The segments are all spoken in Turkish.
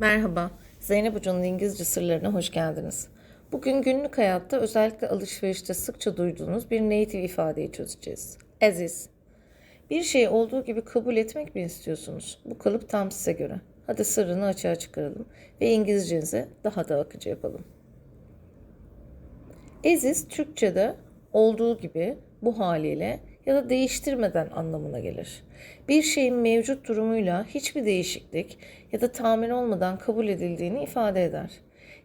Merhaba, Zeynep Hoca'nın İngilizce sırlarına hoş geldiniz. Bugün günlük hayatta özellikle alışverişte sıkça duyduğunuz bir native ifadeyi çözeceğiz. As is. Bir şeyi olduğu gibi kabul etmek mi istiyorsunuz? Bu kalıp tam size göre. Hadi sırrını açığa çıkaralım ve İngilizcenizi daha da akıcı yapalım. As is Türkçe'de olduğu gibi bu haliyle ya da değiştirmeden anlamına gelir. Bir şeyin mevcut durumuyla hiçbir değişiklik ya da tahmin olmadan kabul edildiğini ifade eder.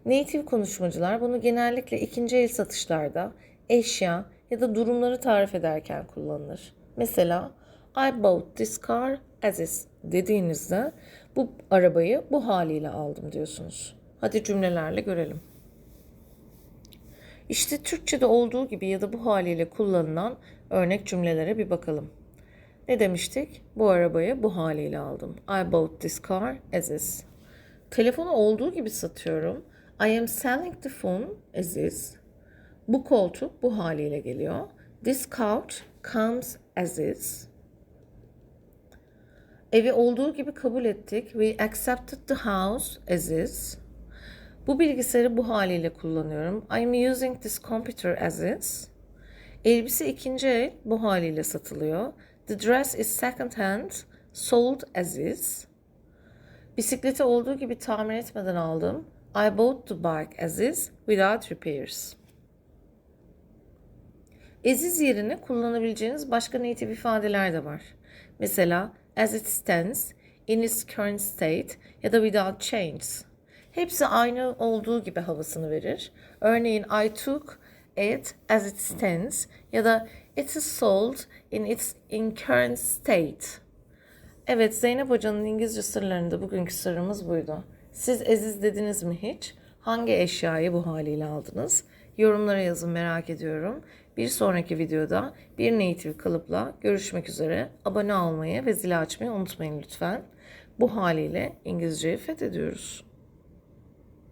Native konuşmacılar bunu genellikle ikinci el satışlarda, eşya ya da durumları tarif ederken kullanılır. Mesela I bought this car as is dediğinizde bu arabayı bu haliyle aldım diyorsunuz. Hadi cümlelerle görelim. İşte Türkçe'de olduğu gibi ya da bu haliyle kullanılan örnek cümlelere bir bakalım. Ne demiştik? Bu arabayı bu haliyle aldım. I bought this car as is. Telefonu olduğu gibi satıyorum. I am selling the phone as is. Bu koltuk bu haliyle geliyor. This couch comes as is. Evi olduğu gibi kabul ettik. We accepted the house as is. Bu bilgisayarı bu haliyle kullanıyorum. I'm using this computer as is. Elbise ikinci el bu haliyle satılıyor. The dress is second hand, sold as is. Bisikleti olduğu gibi tamir etmeden aldım. I bought the bike as is without repairs. Aziz yerine kullanabileceğiniz başka native ifadeler de var. Mesela as it stands, in its current state ya da without change. Hepsi aynı olduğu gibi havasını verir. Örneğin I took it as it stands ya da it is sold in its in current state. Evet Zeynep Hoca'nın İngilizce sırlarında bugünkü sırrımız buydu. Siz Aziz dediniz mi hiç? Hangi eşyayı bu haliyle aldınız? Yorumlara yazın merak ediyorum. Bir sonraki videoda bir native kalıpla görüşmek üzere. Abone olmayı ve zili açmayı unutmayın lütfen. Bu haliyle İngilizceyi fethediyoruz.